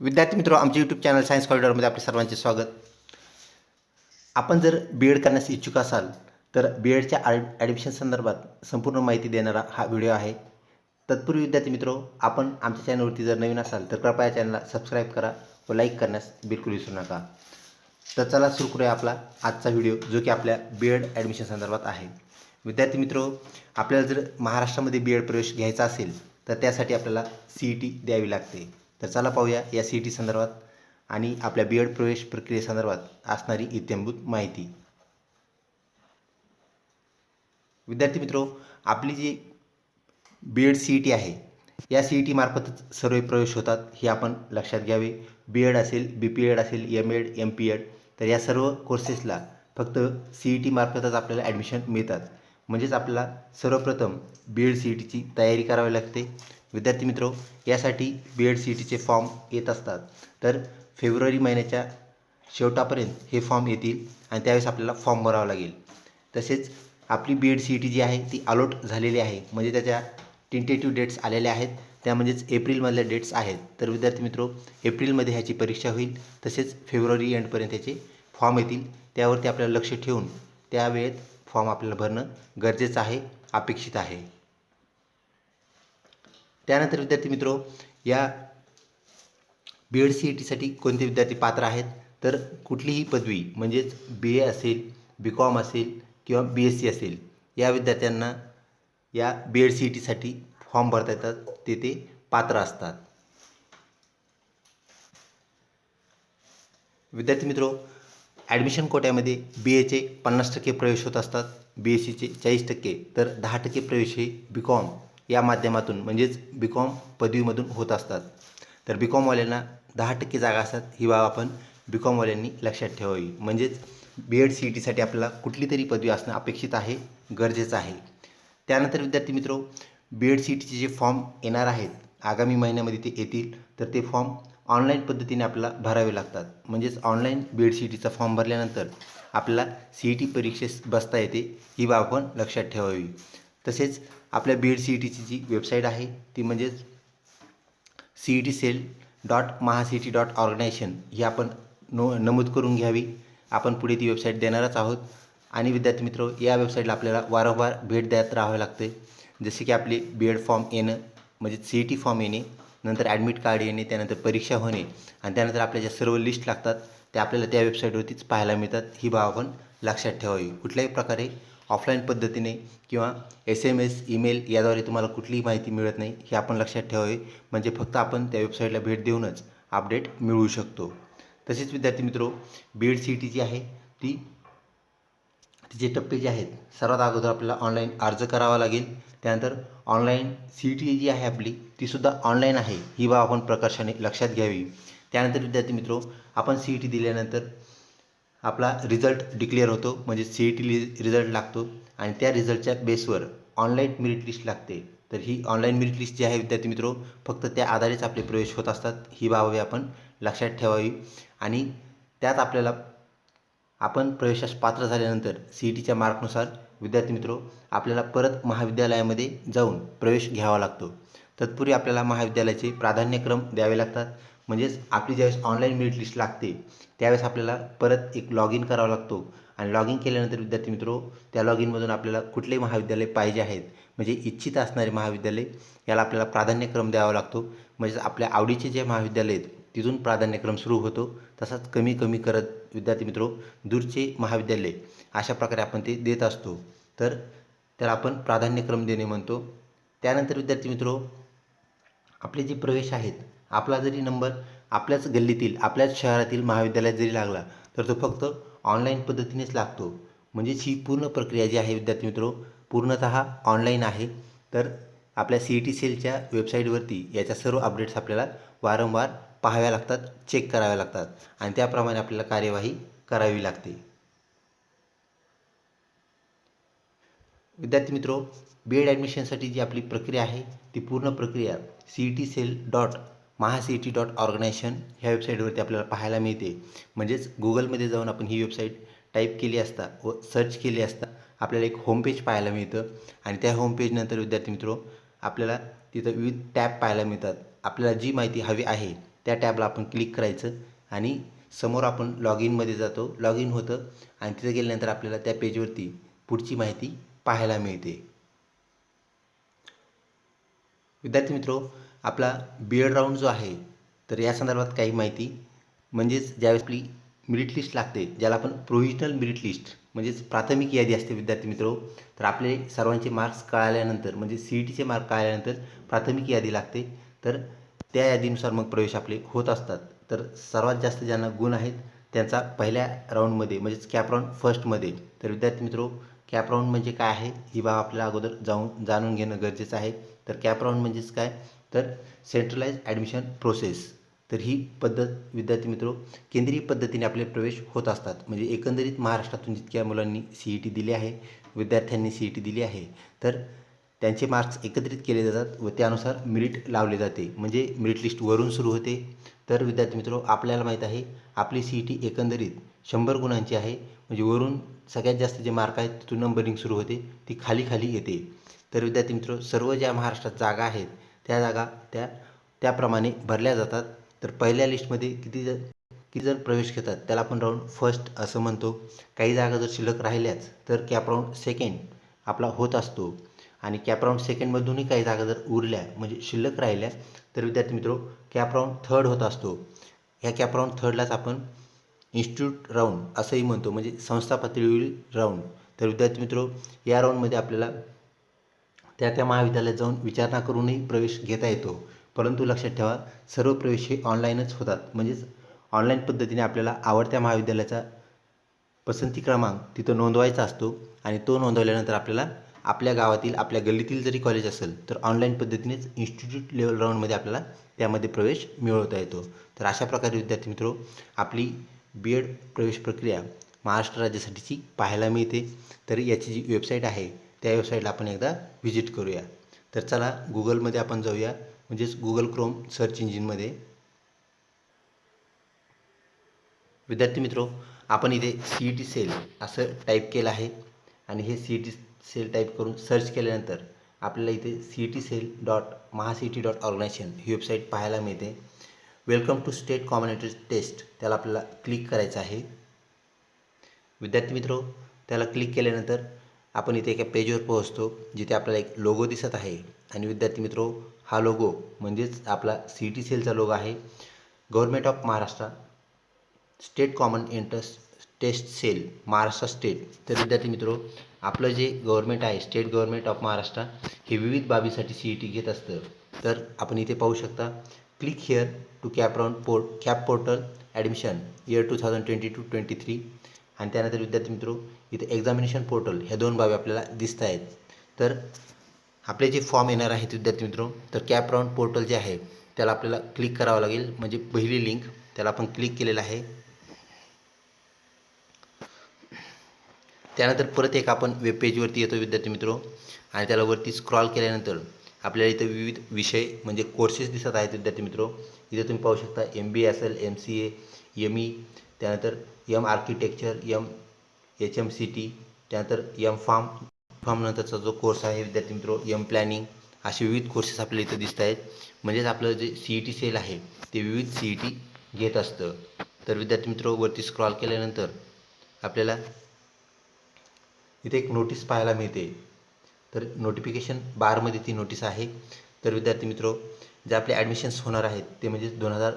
विद्यार्थी मित्र आमचे यूट्यूब चॅनल सायन्स कॉरिडॉरमध्ये आपले सर्वांचे स्वागत. आपण जर बी एड करण्यास इच्छुक असाल तर बी एडच्या ॲड ॲडमिशन संदर्भात संपूर्ण माहिती देणारा हा व्हिडिओ आहे. तत्पूर्वी विद्यार्थी मित्र आपण आमच्या चॅनलवरती जर नवीन असाल तर कृपया चॅनलला सबस्क्राईब करा व लाईक करण्यास बिलकुल विसरू नका. तर चला सुरू करूया आपला आजचा व्हिडिओ जो की आपल्या बी एड ॲडमिशन संदर्भात आहे. विद्यार्थी मित्र आपल्याला जर महाराष्ट्रामध्ये बी एड प्रवेश घ्यायचा असेल तर त्यासाठी आपल्याला सी ई टी द्यावी लागते. तर चला पाहूया या सी ई टी संदर्भात आणि आपल्या बी एड प्रवेश प्रक्रियेसंदर्भात असणारी इत्यंभूत माहिती. विद्यार्थी मित्रो आपली जी B Ed C E T आहे या सी ई टी मार्फतच सर्व प्रवेश होतात हे आपण लक्षात घ्यावे. बी एड असेल बी पी एड असेल M Ed M P Ed तर या सर्व कोर्सेसला फक्त सी ई टी मार्फतच आपल्याला ॲडमिशन मिळतात. म्हणजेच आपल्याला सर्वप्रथम बी एड सी ई टीची तयारी करावी लागते. विद्यार्थी मित्रो यासाठी बी एड सी ई टीचे फॉर्म येत असतात. तर फेब्रुवारी महिन्याच्या शेवटापर्यंत हे फॉर्म येतील आणि त्यावेळेस आपल्याला फॉर्म भरावा लागेल. तसेच आपली B Ed C E T जी आहे ती अलॉट झालेली आहे. म्हणजे त्याच्या टेंटेटिव्ह डेट्स आलेल्या आहेत. त्या म्हणजेच एप्रिलमधल्या डेट्स आहेत. तर विद्यार्थी मित्रो एप्रिलमध्ये ह्याची परीक्षा होईल. तसेच फेब्रुवारी एंडपर्यंत ह्याचे फॉर्म येतील. त्यावरती आपल्याला लक्ष ठेवून त्यावेळेत फॉर्म आपल्याला भरणं गरजेचं आहे अपेक्षित आहे. त्यानंतर विद्यार्थी मित्रो या बी एड सी ई टीसाठी कोणते विद्यार्थी पात्र आहेत? तर कुठलीही पदवी म्हणजेच बी ए असेल बी कॉम असेल किंवा बी एस सी असेल या विद्यार्थ्यांना या बी एड सी ई टीसाठी फॉर्म भरता येतात. ते ते पात्र असतात. विद्यार्थी मित्रो ॲडमिशन कोट्यामध्ये बी एचे पन्नास टक्के प्रवेश होत असतात. बी एस सीचे चाळीस टक्के तर दहा टक्के प्रवेश हे बी कॉम या माध्यमातून म्हणजेच बी कॉम पदवीमधून होत असतात. तर बी कॉमवाल्यांना दहा टक्के जागा असतात ही बाब आपण बी कॉमवाल्यांनी लक्षात ठेवावी. म्हणजेच बी एड सी ई टीसाठी आपल्याला कुठली तरी पदवी असणं अपेक्षित आहे गरजेचं आहे. त्यानंतर विद्यार्थी मित्रो बी एड सी ई टीचे जे फॉर्म येणार आहेत आगामी महिन्यामध्ये ते येतील तर ते फॉर्म ऑनलाईन पद्धतीने आपल्याला भरावे लागतात. म्हणजेच online B Ed C E टीचा फॉर्म भरल्यानंतर आपल्याला सी ई टी परीक्षेस बसता येते ही बाब आपण लक्षात ठेवावी. तसेच आपल्या बी एड सी ई टीची जी वेबसाईट आहे ती म्हणजेच C E T cell dot Maha C T dot organisation ही आपण नो नमूद करून घ्यावी. आपण पुढे ती वेबसाईट देणारच आहोत. आणि विद्यार्थी मित्र या वेबसाईटला आपल्याला वारंवार भेट द्यायत राहावं लागते. जसे की आपले बी एड फॉर्म येणं म्हणजे सी ई टी फॉर्म येणे नंतर ॲडमिट कार्ड येणे त्यानंतर परीक्षा होणे आणि त्यानंतर आपल्या ज्या सर्व लिस्ट लागतात त्या आपल्याला त्या वेबसाईटवरतीच पाहायला मिळतात. ही बाब आपण लक्षात ठेवावी. कुठल्याही प्रकारे ऑफलाईन पद्धतीने किंवा एस एम एस ईमेल याद्वारे तुम्हाला कुठलीही माहिती मिळत नाही हे आपण लक्षात ठेवावे. म्हणजे फक्त आपण त्या वेबसाईटला भेट देऊनच अपडेट मिळवू शकतो. तसेच विद्यार्थी मित्रो B Ed C E T जी आहे ती तिचे टप्पे जे आहेत सर्वात अगोदर आपल्याला ऑनलाईन अर्ज करावा लागेल. त्यानंतर ऑनलाईन सी ई टी जी आहे आपली तीसुद्धा ऑनलाईन आहे. ही बाब आपण प्रकर्षाने लक्षात घ्यावी. त्यानंतर विद्यार्थी मित्रो आपण सी ई टी दिल्यानंतर आपला रिझल्ट डिक्लेअर होतो. म्हणजे सी ई टी रिझल्ट लागतो. आणि त्या रिझल्टच्या बेसवर ऑनलाईन मेरिट लिस्ट लागते. तर ही ऑनलाईन मेरिट लिस्ट जी आहे विद्यार्थी मित्रो फक्त त्या आधारेच आपले प्रवेश होत असतात. ही बाबी आपण लक्षात ठेवावी. आणि त्यात आपल्याला आपण प्रवेशास पात्र झाल्यानंतर सी ई टीच्या मार्कनुसार विद्यार्थी मित्रो आपल्याला परत महाविद्यालयामध्ये जाऊन प्रवेश घ्यावा लागतो. तत्पूर्वी आपल्याला महाविद्यालयाचे प्राधान्यक्रम द्यावे लागतात. म्हणजेच आपली ज्यावेळेस ऑनलाईन मेरिट लिस्ट लागते त्यावेळेस आपल्याला परत एक लॉग इन करावा लागतो. आणि लॉग इन केल्यानंतर विद्यार्थी मित्रो त्या लॉग इनमधून आपल्याला कुठले महाविद्यालय पाहिजे आहेत म्हणजे इच्छित असणारे महाविद्यालय याला आपल्याला प्राधान्यक्रम द्यावा लागतो. म्हणजेच आपल्या आवडीचे जे महाविद्यालय आहेत तिथून प्राधान्यक्रम सुरू होतो. तसाच कमी कमी करत विद्यार्थी मित्रो दूरचे महाविद्यालय अशा प्रकारे आपण ते देत असतो. तर त्याला आपण प्राधान्यक्रम देणे म्हणतो. त्यानंतर विद्यार्थी मित्रो आपले जे प्रवेश आहेत आपला जरी नंबर आपल्याच गल्लीतील आपल्याच शहरातील महाविद्यालयात जरी लागला तर तो फक्त ऑनलाईन पद्धतीनेच लागतो. म्हणजेच ही पूर्ण प्रक्रिया जी आहे विद्यार्थी मित्रो पूर्णतः ऑनलाईन आहे. तर आपल्या सी ई टी सेलच्या वेबसाईटवरती याच्या सर्व अपडेट्स आपल्याला वारंवार पाहाव्या लागतात चेक कराव्या लागतात आणि त्याप्रमाणे आपल्याला कार्यवाही करावी लागते. विद्यार्थी मित्रो बी एड ॲडमिशनसाठी जी आपली प्रक्रिया आहे ती पूर्ण प्रक्रिया C E T cell dot Maha C T dot organisation ह्या वेबसाईटवरती आपल्याला पाहायला मिळते. म्हणजेच गुगलमध्ये जाऊन आपण ही वेबसाईट टाईप केली असता व सर्च केली असता आपल्याला एक होम पेज पाहायला मिळतं. आणि त्या होमपेजनंतर विद्यार्थी मित्रो आपल्याला तिथं विविध टॅब पाहायला मिळतात. आपल्याला जी माहिती हवी आहे त्या टॅबला आपण क्लिक करायचं आणि समोर आपण लॉग इनमध्ये जातो. लॉग इन होतं आणि तिथं गेल्यानंतर आपल्याला त्या पेजवरती पुढची माहिती पाहायला मिळते. विद्यार्थी मित्रो आपला बी एड राऊंड जो आहे तर या संदर्भात काही माहिती. म्हणजेच ज्यावेळेस आपली मेरिट लिस्ट लागते ज्याला आपण प्रोव्हिजनल मेरिट लिस्ट म्हणजेच प्राथमिक यादी असते विद्यार्थी मित्रो तर आपले सर्वांचे मार्क्स कळाल्यानंतर म्हणजे सी ई टीचे मार्क कळाल्यानंतर प्राथमिक यादी लागते. तर त्या यादीनुसार मग प्रवेश आपले होत असतात. तर सर्वात जास्त ज्यांना गुण आहेत त्यांचा पहिल्या राऊंडमध्ये म्हणजेच कॅप राऊंड फर्स्टमध्ये तर विद्यार्थी मित्रो कॅप राऊंड म्हणजे काय आहे ही बाब आपल्याला अगोदर जाऊन जाणून घेणं गरजेचं आहे. तर कॅप राऊंड म्हणजेच काय तर सेंट्रलाइज ॲडमिशन प्रोसेस तर ही पद्धत विद्यार्थी मित्रो केंद्रीय पद्धतीने आपले प्रवेश होत असतात. म्हणजे एकंदरीत महाराष्ट्रातून जितक्या मुलांनी सी ई टी दिली आहे विद्यार्थ्यांनी सी ई टी दिली आहे तर त्यांचे मार्क्स एकत्रित केले जातात व त्यानुसार मिरिट लावले जाते. म्हणजे मिरिट लिस्ट वरून सुरू होते. तर विद्यार्थी मित्रो आपल्याला माहीत आहे आपली सी ई टी एकंदरीत शंभर गुणांची आहे. म्हणजे वरून सगळ्यात जास्त जे मार्क आहेत तिथून नंबरिंग सुरू होते ती खाली खाली येते. तर विद्यार्थी मित्रो सर्व ज्या महाराष्ट्रात जागा आहेत त्या जागा त्या त्याप्रमाणे भरल्या जातात. तर पहिल्या लिस्टमध्ये किती जण किती जण प्रवेश घेतात त्याला आपण राऊंड फर्स्ट असं म्हणतो. काही जागा जर शिल्लक राहिल्याच तर कॅप राऊंड सेकंड आपला होत असतो. आणि कॅप राऊंड सेकंडमधूनही काही जागा जर उरल्या म्हणजे शिल्लक राहिल्या तर विद्यार्थी मित्रो कॅप राऊंड थर्ड होत असतो. ह्या कॅप राऊंड थर्डलाच आपण इन्स्टिट्यूट राऊंड असंही म्हणतो म्हणजे संस्था पातळीवरील राऊंड. तर विद्यार्थी मित्रो या राऊंडमध्ये आपल्याला त्या त्या महाविद्यालयात जाऊन विचारणा करूनही प्रवेश घेता येतो. परंतु लक्षात ठेवा सर्व प्रवेश हे ऑनलाईनच होतात. म्हणजेच ऑनलाईन पद्धतीने आपल्याला आवडत्या महाविद्यालयाचा पसंती क्रमांक तिथं नोंदवायचा असतो आणि तो नोंदवल्यानंतर आपल्याला आपल्या गावातील आपल्या गल्लीतील जरी कॉलेज असेल तर ऑनलाईन पद्धतीनेच इन्स्टिट्यूट लेवल राऊंडमध्ये आपल्याला त्यामध्ये प्रवेश मिळवता येतो. तर अशा प्रकारे विद्यार्थी मित्रो आपली बी एड प्रवेश प्रक्रिया महाराष्ट्र राज्यासाठीची पाहायला मिळते. तर याची जी वेबसाईट आहे त्या वेबसाईटला आपण एकदा व्हिजिट करूया. तर चला गुगलमध्ये आपण जाऊया. म्हणजेच गुगल क्रोम सर्च इंजिनमध्ये विद्यार्थी मित्रो आपण इथे सी ई टी सेल असं टाईप केलं आहे. आणि हे C E T cell type करून सर्च केल्यानंतर आपल्याला इथे C E T cell dot Maha C T dot organisation ही वेबसाईट पाहायला मिळते. Welcome to state combinatory test त्याला आपल्याला क्लिक करायचं आहे. विद्यार्थी मित्रो त्याला क्लिक केल्यानंतर आपण इथे एका पेजवर पोहोचतो जिथे आपल्याला एक लोगो दिसत आहे. आणि विद्यार्थी मित्रो हा लोगो म्हणजेच आपला सी टी सेलचा लोगो आहे. Government of Maharashtra state common entrance test cell Maharashtra state तर विद्यार्थी मित्रो आपलं जे गव्हर्मेंट आहे स्टेट गव्हर्मेंट ऑफ महाराष्ट्र हे विविध बाबीसाठी सी ई टी घेत असतं. तर आपण इथे पाहू शकता click here to cap round port cap portal admission year two thousand twenty two twenty three आणि त्यानंतर विद्यार्थी मित्रो इथे एक्झामिनेशन पोर्टल ह्या दोन बाबी आपल्याला दिसत आहेत तर आपले जे फॉर्म येणार आहेत विद्यार्थी मित्रो तर कॅप राऊंड पोर्टल जे आहे त्याला आपल्याला क्लिक करावं लागेल. म्हणजे पहिली लिंक त्याला आपण क्लिक केलेलं आहे. त्यानंतर परत एक आपण वेब पेजवरती येतो विद्यार्थी मित्रो आणि त्याला वरती स्क्रॉल केल्यानंतर आपल्याला इथं विविध विषय म्हणजे कोर्सेस दिसत आहेत विद्यार्थी मित्रो. इथे तुम्ही पाहू शकता एम बी असेल M C A M E त्यानंतर M architecture M H M C T त्यानंतर यम फार्म फार्मनंतरचा जो कोर्स आहे विद्यार्थी मित्रो यम प्लॅनिंग असे विविध कोर्सेस आपल्याला इथं दिसत आहेत. म्हणजेच आपलं जे सी ई टी सेल आहे ते विविध सी ई टी घेत असतं. तर विद्यार्थी मित्रो वरती स्क्रॉल केल्यानंतर आपल्याला इथे एक नोटीस पाहायला मिळते. तर नोटिफिकेशन बारमध्ये ती नोटीस आहे. तर विद्यार्थी मित्रो जे आपले ॲडमिशन्स होणार आहेत ते म्हणजे दोन हजार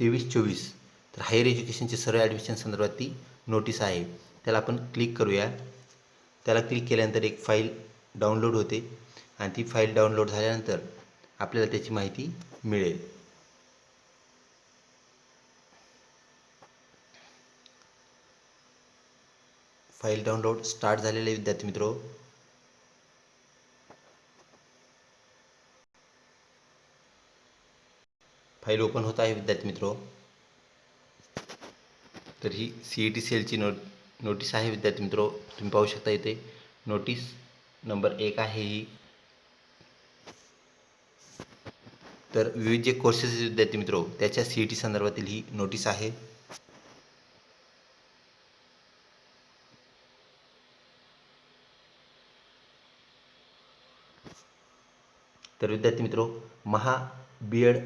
तेवीस चोवीस. तर हायर एज्युकेशनचे सर्व ॲडमिशन संदर्भात ती नोटीस आहे. त्याला आपण क्लिक करूया. त्याला क्लिक केल्यानंतर एक फाईल डाउनलोड होते. आणि ती फाईल डाउनलोड झाल्यानंतर आपल्याला त्याची माहिती मिळेल. फाईल डाउनलोड स्टार्ट झालेले विद्यार्थी मित्रो. फाईल ओपन होत आहे विद्यार्थी मित्रो. तर ही सी ई टी सेलची नोट नोटीस आहे विद्यार्थी मित्रो तुम्ही पाहू शकता इथे. नोटीस नंबर एक आहे ही. तर विविध जे कोर्सेस विद्यार्थी मित्रो त्याच्या सी ई टी संदर्भातील ही नोटीस आहे. तर विद्यार्थी मित्रो Maha B Ed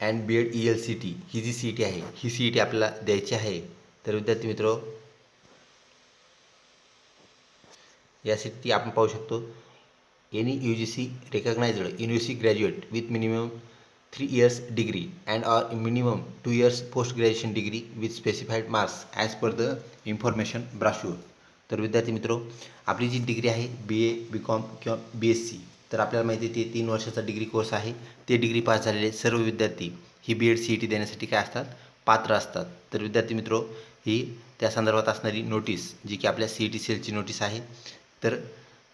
and B Ed E L C T ही जी सी ई टी आहे ही सी ई टी आपल्याला द्यायची आहे. तर विद्यार्थी मित्र यासाठी आपण पाहू शकतो. Any U G C recognised university graduate with minimum three years degree and or minimum two years post graduation degree with specified marks as per the information brochure तर विद्यार्थी मित्रो आपली जी डिग्री आहे बी ए बी कॉम किंवा बी S C तर आपल्याला माहिती आहे ते तीन वर्षाचा डिग्री कोर्स आहे. ते डिग्री पास झालेले सर्व विद्यार्थी ही B Ed C E T देण्यासाठी काय असतात? पात्र असतात. तर विद्यार्थी मित्रो ही त्या संदर्भात असणारी नोटीस जी की आपल्या सी ई टी सेलची नोटीस आहे. तर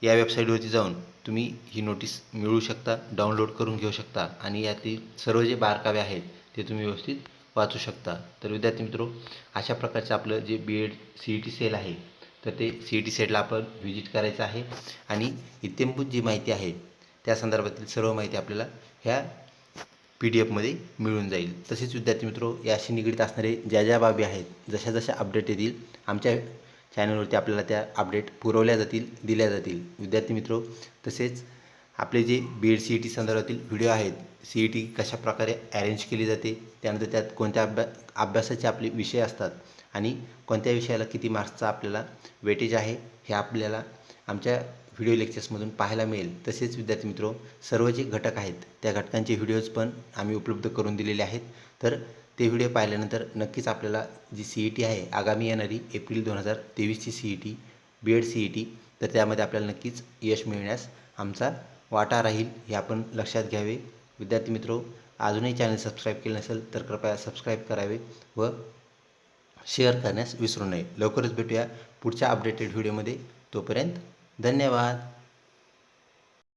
या वेबसाईटवरती जाऊन तुम्ही ही नोटीस मिळवू शकता डाउनलोड करून घेऊ शकता आणि यातील सर्व जे बारकावे आहेत ते तुम्ही व्यवस्थित वाचू शकता. तर विद्यार्थी मित्रो अशा प्रकारचं आपलं जे B Ed C E T cell आहे तर ते सी ई टी सेटला आपण व्हिजिट करायचं आहे. आणि इत्यंभूत जी माहिती आहे त्या संदर्भातील सर्व माहिती आपल्याला ह्या पी डी एफमध्ये मिळून जाईल. तसेच विद्यार्थी मित्रो याशी निगडीत असणारे ज्या ज्या बाबी आहेत जशा जशा अपडेट येतील आमच्या चॅनलवरती आपल्याला त्या अपडेट पुरवल्या जातील दिल्या जातील. विद्यार्थी मित्रो तसेच आपले जे B Ed C E T संदर्भातील व्हिडिओ आहेत सी ई टी कशाप्रकारे अरेंज केली जाते त्यानंतर त्यात कोणत्या अभ्या अभ्यासाचे आपले विषय असतात आणि कोणत्या विषयाला किती मार्क्सचा आपल्याला वेटेज आहे हे आपल्याला आमच्या व्हिडिओ लेक्चर्समधून पाहायला मिळेल. तसेच विद्यार्थी मित्रो सर्व जे घटक आहेत त्या घटकांचे व्हिडिओज पण आम्ही उपलब्ध करून दिलेले आहेत. तर ते व्हिडिओ पाहिल्यानंतर नक्कीच आपल्याला जी सी ई टी आहे आगामी येणारी एप्रिल दोन हजार तेवीसची C E T B Ed C E T तर त्यामध्ये आपल्याला नक्कीच यश मिळण्यास आमचा वाटा राहील हे आपण लक्षात घ्यावे. विद्यार्थी मित्रो अजूनही चॅनल सबस्क्राईब केलं नसेल तर कृपया सबस्क्राईब करावे व शेअर करण्यास विसरू नये. लवकरच भेटूया पुढच्या अपडेटेड व्हिडिओमध्ये. तोपर्यंत धन्यवाद.